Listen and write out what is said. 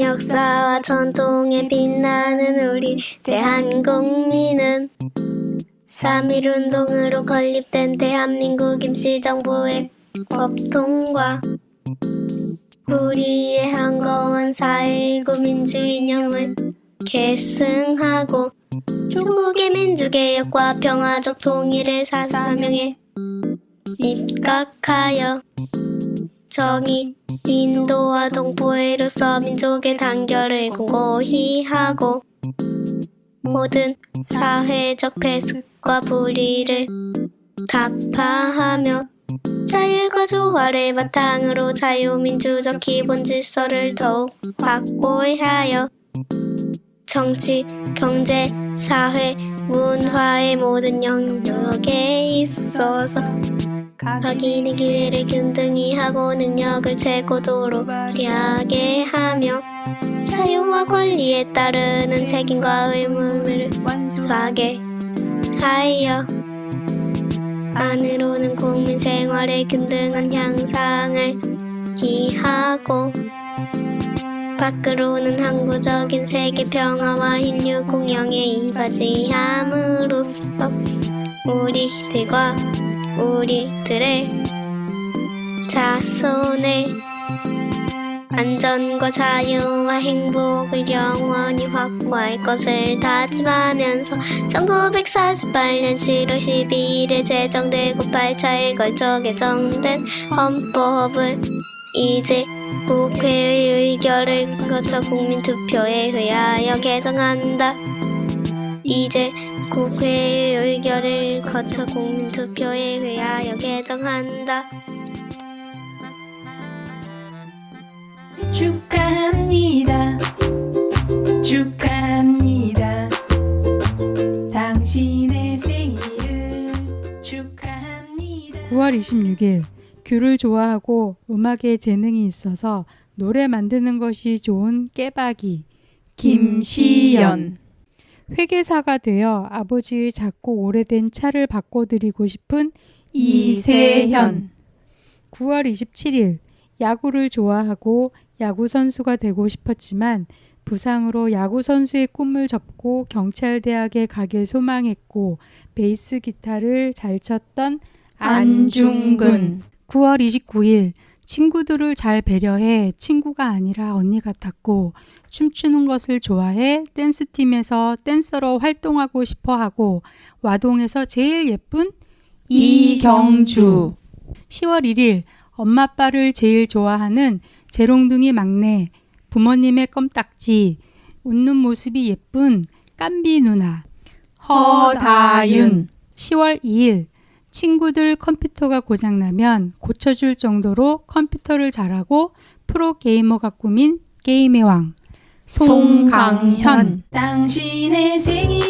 역사와 전통에 빛나는 우리 대한국민은 3.1 운동으로 건립된 대한민국 임시정부의 법통과 우리의 한거원 4.19 민주이념을 계승하고 조국의 민주개혁과 평화적 통일을 사사명에 입각하여 정의, 인도와 동포애로서 민족의 단결을 공고히 하고 모든 사회적 배습과 불의를 타파하며 자율과 조화를 바탕으로 자유민주적 기본 질서를 더욱 확고히 하여 정치, 경제, 사회, 문화의 모든 영역에 있어서 각인의 기회를 균등히 하고 능력을 최고도로 발휘하게 하며 자유와 권리에 따르는 책임과 의무를 완수하게 하여 안으로는 국민 생활의 균등한 향상을 기하고 밖으로는 항구적인 세계 평화와 인류 공영에 이바지함으로써 우리들과 우리들의 자손의 안전과 자유와 행복을 영원히 확보할 것을 다짐하면서 1948년 7월 12일에 제정되고 8차에 걸쳐 개정된 헌법을 이제 국회의 의결을 거쳐 국민투표에 의하여 개정한다. 이제 국회의 의결을 거쳐 국민투표에 의하여 개정한다. 축하합니다. 축하합니다. 당신의 생일을 축하합니다. 9월 26일 귤을 좋아하고 음악에 재능이 있어서 노래 만드는 것이 좋은 깨박이 김시연 회계사가 되어 아버지의 작고 오래된 차를 바꿔드리고 싶은 이세현. 9월 27일 야구를 좋아하고 야구 선수가 되고 싶었지만 부상으로 야구 선수의 꿈을 접고 경찰대학에 가길 소망했고 베이스 기타를 잘 쳤던 안중근. 9월 29일 친구들을 잘 배려해 친구가 아니라 언니 같았고 춤추는 것을 좋아해 댄스팀에서 댄서로 활동하고 싶어 하고 와동에서 제일 예쁜 이경주. 10월 1일 엄마 아빠를 제일 좋아하는 재롱둥이 막내 부모님의 껌딱지 웃는 모습이 예쁜 깜비 누나 허다윤. 10월 2일 친구들 컴퓨터가 고장나면 고쳐줄 정도로 컴퓨터를 잘하고 프로게이머가 꾸민 게임의 왕 송강현. 당신의 생일